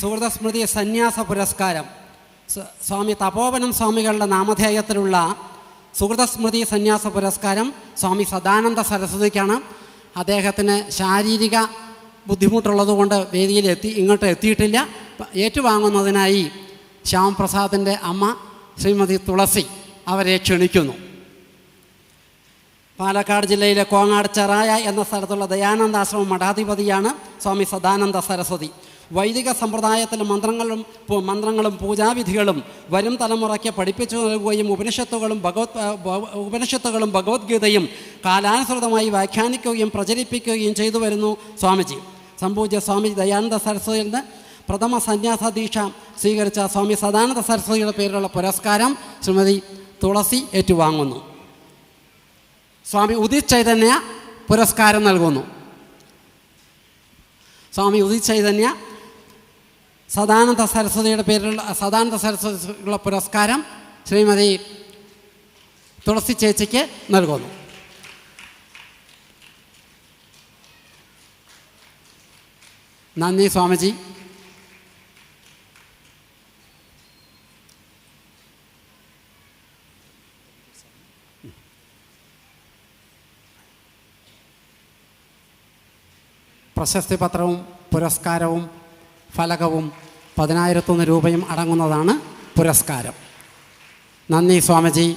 സുഹൃതസ്മൃതി സന്യാസ പുരസ്കാരം. സ്വാമി തപോവനം സ്വാമികളുടെ നാമധേയത്തിലുള്ള സുഹൃതസ്മൃതി സന്യാസ പുരസ്കാരം സ്വാമി സദാനന്ദ സരസ്വതിക്കാണ്. അദ്ദേഹത്തിന് ശാരീരിക ബുദ്ധിമുട്ടുള്ളതുകൊണ്ട് വേദിയിലെത്തി ഇങ്ങോട്ട് എത്തിയിട്ടില്ല. ഏറ്റുവാങ്ങുന്നതിനായി ശ്യാമപ്രസാദിന്റെ അമ്മ ശ്രീമതി തുളസി അവരെ ക്ഷണിക്കുന്നു. പാലക്കാട് ജില്ലയിലെ കോങ്ങാട് ചെറായ എന്ന സ്ഥലത്തുള്ള ദയാനന്ദാശ്രമം മഠാധിപതിയാണ് സ്വാമി സദാനന്ദ സരസ്വതി. വൈദിക സമ്പ്രദായത്തിലെ മന്ത്രങ്ങളും മന്ത്രങ്ങളും പൂജാവിധികളും വരും തലമുറയ്ക്ക് പഠിപ്പിച്ചു നൽകുകയും ഉപനിഷത്തുകളും ഭഗവത് ഉപനിഷത്തുകളും ഭഗവത്ഗീതയും കാലാനുസൃതമായി വ്യാഖ്യാനിക്കുകയും പ്രചരിപ്പിക്കുകയും ചെയ്തു വരുന്നു സ്വാമിജി. സംപൂജ്യ സ്വാമി ദയാനന്ദ സരസ്വതിയിൽ നിന്ന് പ്രഥമ സന്യാസ ദീക്ഷ സ്വീകരിച്ച സ്വാമി സദാനന്ദ സരസ്വതിയുടെ പേരിലുള്ള പുരസ്കാരം ശ്രീമതി തുളസി ഏറ്റുവാങ്ങുന്നു. സ്വാമി ഉദിത് ചൈതന്യ പുരസ്കാരം നൽകുന്നു. സ്വാമി ഉദിത് ചൈതന്യ സദാനന്ദ സരസ്വതിയുടെ പേരിലുള്ള സദാനന്ദ സരസ്വതിയുള്ള പുരസ്കാരം ശ്രീമതി തുളസി ചേച്ചിക്ക് നൽകുന്നു. നന്ദി സ്വാമിജി. പ്രശസ്തി പത്രവും പുരസ്കാരവും ഫലകവും പതിനായിരത്തൊന്ന് രൂപയും അടങ്ങുന്നതാണ് പുരസ്കാരം. നന്ദി സ്വാമിജി.